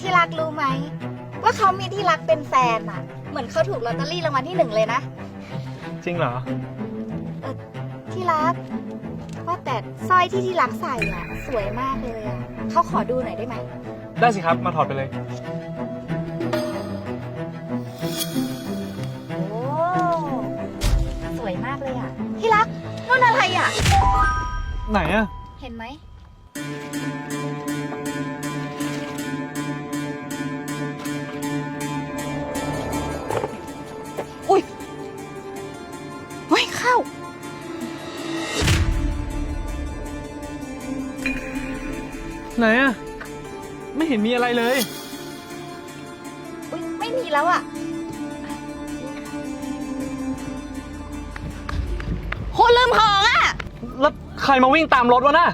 ที่รักรู้ไหม ว่าเขามีที่รักเป็นแฟนอะเหมือนเขาถูกลอตเตอรี่รางวัลที่หนึ่งเลยนะ จริงเหรอที่รัก ว่าแต่สร้อยที่ที่รักใส่อะสวยมากเลยอะเขาขอดูหน่อยได้ไหม ได้สิครับ มาถอดไปเลย โอ้สวยมากเลยอะที่รักนั่นอะไรอะไหนอะเห็นไหม ไหนอะไม่เห็นมีอะไรเลย อุ้ยไม่มีแล้วอะคุณลืมของอะ แล้วใครมาวิ่งตามรถวะน่ะ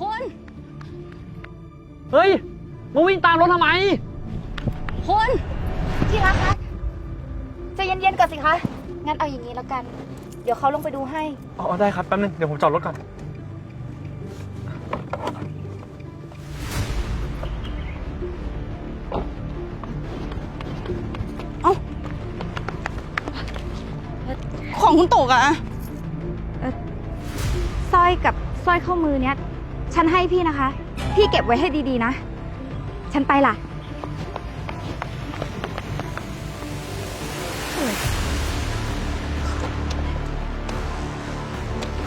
คุณ เฮ้ย มาวิ่งตามรถทำไม คุณ ที่รักคะใจเย็นๆก่อนสิคะ งั้นเอาอย่างนี้แล้วกัน เดี๋ยวเขาลงไปดูให้ อ๋อได้ครับ แป๊บนึง เดี๋ยวผมจอดรถก่อน ของคุณตกอะสร้อยกับสร้อยข้อมือเนี้ย ฉันให้พี่นะคะ พี่เก็บไว้ให้ดีๆนะ ฉันไปล่ะ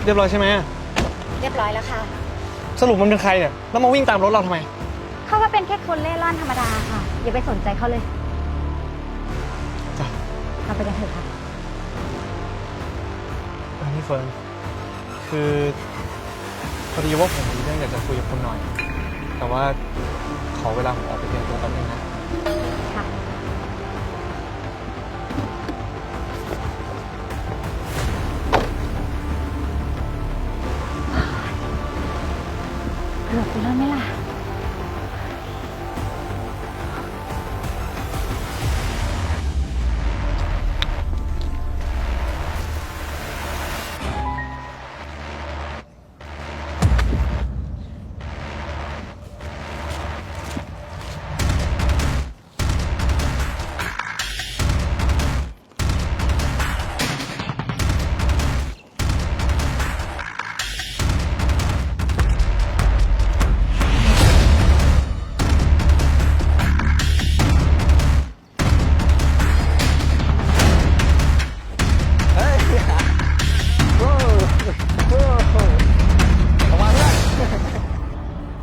เรียบร้อยใช่ไหมเรียบร้อยแล้วค่ะ สรุปมันเป็นใครเนี่ย แล้วมาวิ่งตามรถเราทำไม เขาก็เป็นแค่คนเล่ร่อนธรรมดาค่ะ อย่าไปสนใจเขาเลยจ้ะเราไป กันเถอะค่ะอันนี้เฟิร์นคือพอดีว่าผมมีเรื่องอยากจะคุยกับคุณหน่อย แต่ว่าขอเวลาผมออกไปเตรียมตัวแป๊บนึงนะ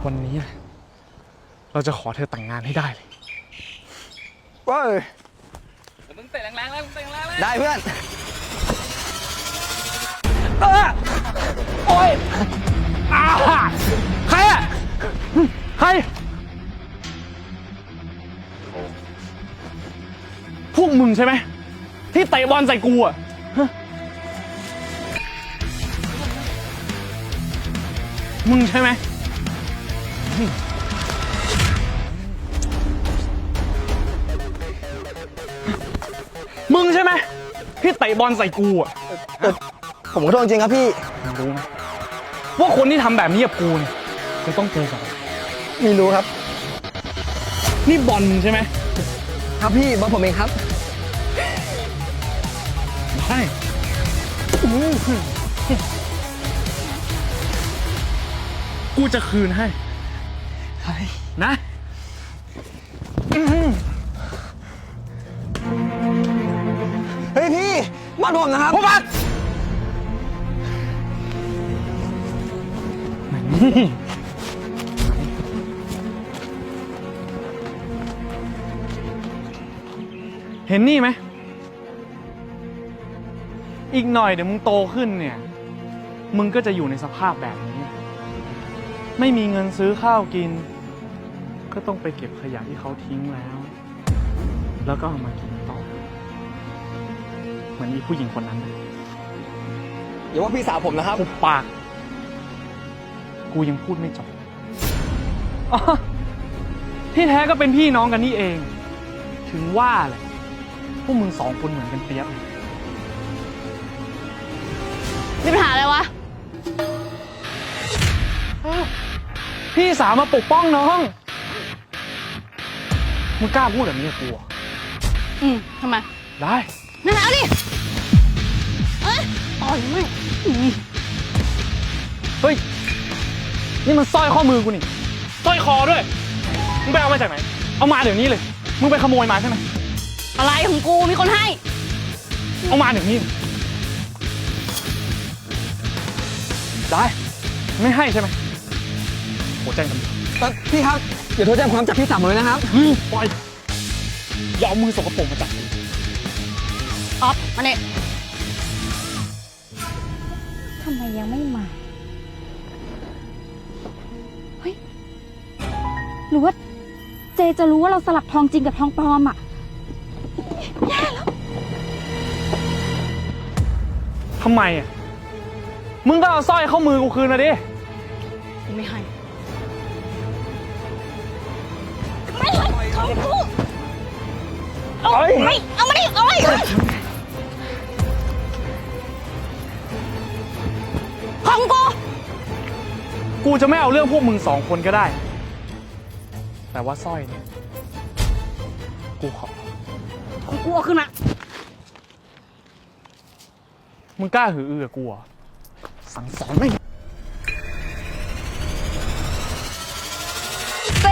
วันนี้นะเราจะขอเธอแต่งงานให้ได้เลยเว้ยมึงเตะแรงๆเลยมึงเตะแรงๆเลยได้เพื่อนโอ้ยอาใครอะใคร พวกมึงใช่ไหม ที่เตะบอลใส่กูอะฮะมึงใช่ไหม ช่ไหมที่เตะบอลใส่กูอะผมขอโทษจริงครับพี่มึงรู้ไหมว่าคนที่ทำแบบนี้กับกูเนี่ยจะต้องเจอกับอะไรไม่รู้ครับ นี่บอลใช่ไหมครับพี่บอลผมเองครับใช่กูจะคืนให้ นะเฮ้ยพี่บอลผมนะครับพวกมันเห็นนี่ไหม อีกหน่อยเดี๋ยวมึงโตขึ้นเนี่ย มึงก็จะอยู่ในสภาพแบบนี้ ไม่มีเงินซื้อข้าวกิน ก็ต้องไปเก็บขยะที่เขาทิ้งแล้ว แล้วก็เอามากิน เหมือนอีผู้หญิงคนนั้นนะอย่าว่าพี่สาวผมนะครับ หุบปาก กูยังพูดไม่จบอ๋อที่แท้ก็เป็นพี่น้องกันนี่เอง ถึงว่าแหละพวกมึงสองคนเหมือนกันเปียบเลยมีปัญหาอะไรวะพี่สาวมาปกป้องน้อง มึงกล้าพูดแบบนี้กับกูเหรออืมทำไม ได้ นั่นเอาดิเอ้ยต่อยไม่อืมเฮ้ย นี่มันสร้อยข้อมือกูนี่สร้อยคอด้วย มึงไปเอามาจากไหน เอามาเดี๋ยวนี้เลย มึงไปขโมยมาใช่ไหม อะไรของกูมีคนให้ เอามาเดี๋ยวนี้ได้ ไม่ให้ใช่ไหมโหแจ้งตำรวจเอ่อพี่ครับอย่าโทรแจ้งความจับพี่สามเลยนะครับ เฮ้ยปล่อยอย่าเอามือสกปรกมาจับกูออฟมาเนี่ยทำไมยังไม่มา เฮ้ย หรือว่าเจจะรู้ว่าเราสลับทองจริงกับทองปลอมอะทำไมอะ มึงก็เอาสร้อยเข้ามือกูคืนมาดิ กูไม่ให้เอ้ยไม่เอามาดิเอามา ของกู กูจะไม่เอาเรื่องพวกมึงสองคนก็ได้ แต่ว่าสร้อยเนี่ย กูขอ ของกูเอาขึ้นมา มึงกล้าหืออือกับกูเหรอสั่งสอนไม่งเจ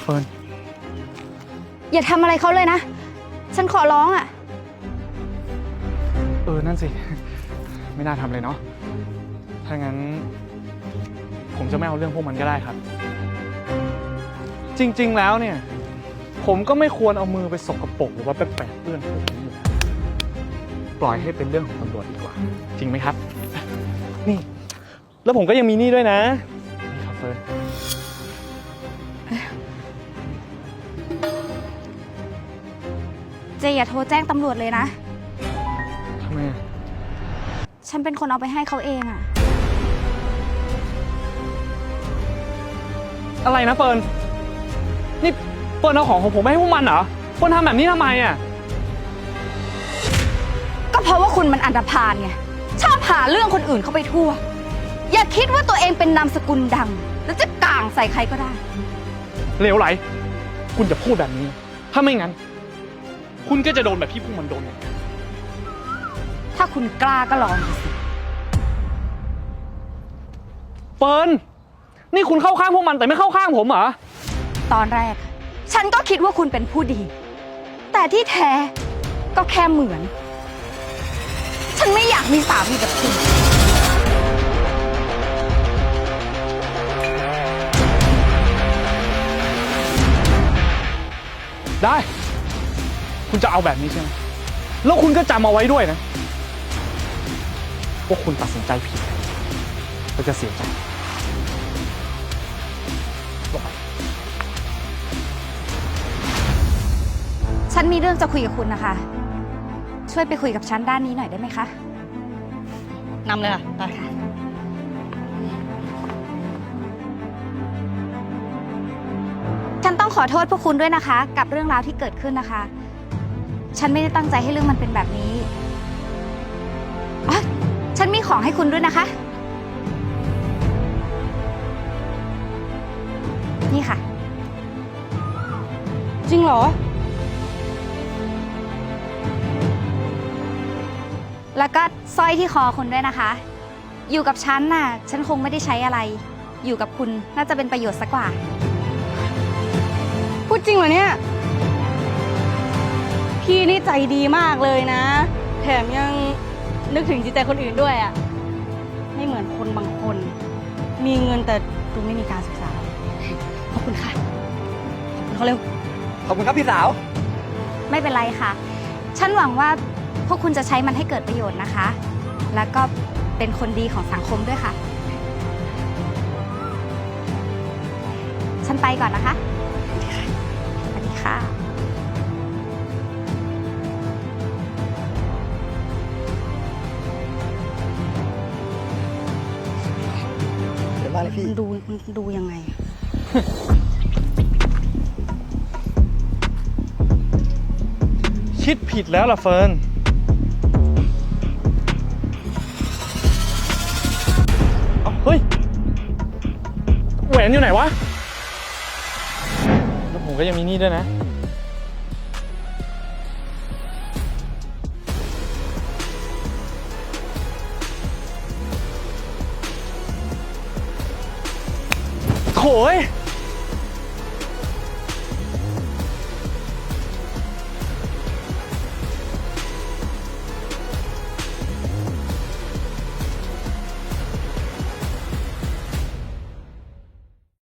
เฟิร์นอย่าทำอะไรเขาเลยนะ ฉันขอร้องอะ เออ นั่นสิ ไม่น่าทำเลยเนาะ ถ้างั้น ผมจะไม่เอาเรื่องพวกมันก็ได้ครับ จริง ๆ แล้วเนี่ย ผมก็ไม่ควรเอามือไปสกรปรกหรือว่าไปแปะเปื้อนพวกนี้อยู่แล้วปล่อยให้เป็นเรื่องของตำรวจดีกว่า จริงไหมครับ นี่ แล้วผมก็ยังมีนี่ด้วยนะ นี่ครับเฟิร์นเจอย่าโทรแจ้งตำรวจเลยนะ ฉันเป็นคนเอาไปให้เขาเองอะอะไรนะเฟิร์นนี่เฟิร์นเอาของของผมไปให้พวกมันเหรอเฟิร์นทำแบบนี้ทำไมอะก็เพราะว่าคุณมันอันธพาลไง ชอบหาเรื่องคนอื่นเข้าไปทั่ว อย่าคิดว่าตัวเองเป็นนามสกุลดัง แล้วจะก่างใส่ใครก็ได้ เลวไหล คุณจะพูดแบบนี้ ถ้าไม่งั้น คุณก็จะโดนแบบที่พวกมันโดนเหมือนกัน ถ้าคุณกล้าก็ลองดูสิเฟิร์นนี่คุณเข้าข้างพวกมันแต่ไม่เข้าข้างผมเหรอ ตอนแรก ฉันก็คิดว่าคุณเป็นผู้ดี แต่ที่แท้ก็แค่เหมือน ฉันไม่อยากมีสามีแบบคุณ ได้ คุณจะเอาแบบนี้ใช่ไหมแล้วคุณก็จำเอาไว้ด้วยนะ ว่าคุณตัดสินใจผิดก็จะเสียใจบอกไปฉันมีเรื่องจะคุยกับคุณนะคะ ช่วยไปคุยกับฉันด้านนี้หน่อยได้ไหมคะนำเลยค่ะไปฉันต้องขอโทษพวกคุณด้วยนะคะ กับเรื่องราวที่เกิดขึ้นนะคะ ฉันไม่ได้ตั้งใจให้เรื่องมันเป็นแบบนี้อ๋อ ฉันมีของให้คุณด้วยนะคะ นี่ค่ะ จริงเหรอ แล้วก็สร้อยที่คอคุณด้วยนะคะ อยู่กับฉันน่ะ ฉันคงไม่ได้ใช้อะไร อยู่กับคุณน่าจะเป็นประโยชน์สักกว่า พูดจริงเหรอเนี่ย พี่นี่ใจดีมากเลยนะ แถมยัง นึกถึงจิตใจคนอื่นด้วยอะ่ะไม่เหมือนคนบางคน มีเงินแต่ดูไม่มีการศึกษา ขอบคุณค่ะ ขอบคุณเขาเร็ว ขอบคุณครับพี่สาว ไม่เป็นไรค่ะ ฉันหวังว่าพวกคุณจะใช้มันให้เกิดประโยชน์นะคะ แล้วก็เป็นคนดีของสังคมด้วยค่ะ ฉันไปก่อนนะคะ สวัสดีค่ะ เดี๋ยวมาเลยพี่มันดูมันดูยังไงอะคิดผิดแล้วล่ะเฟิร์นเอ้าเฮ้ย แหววนอยู่ไหนวะ แล้วผมก็ยังมีนี่ด้วยนะ โหย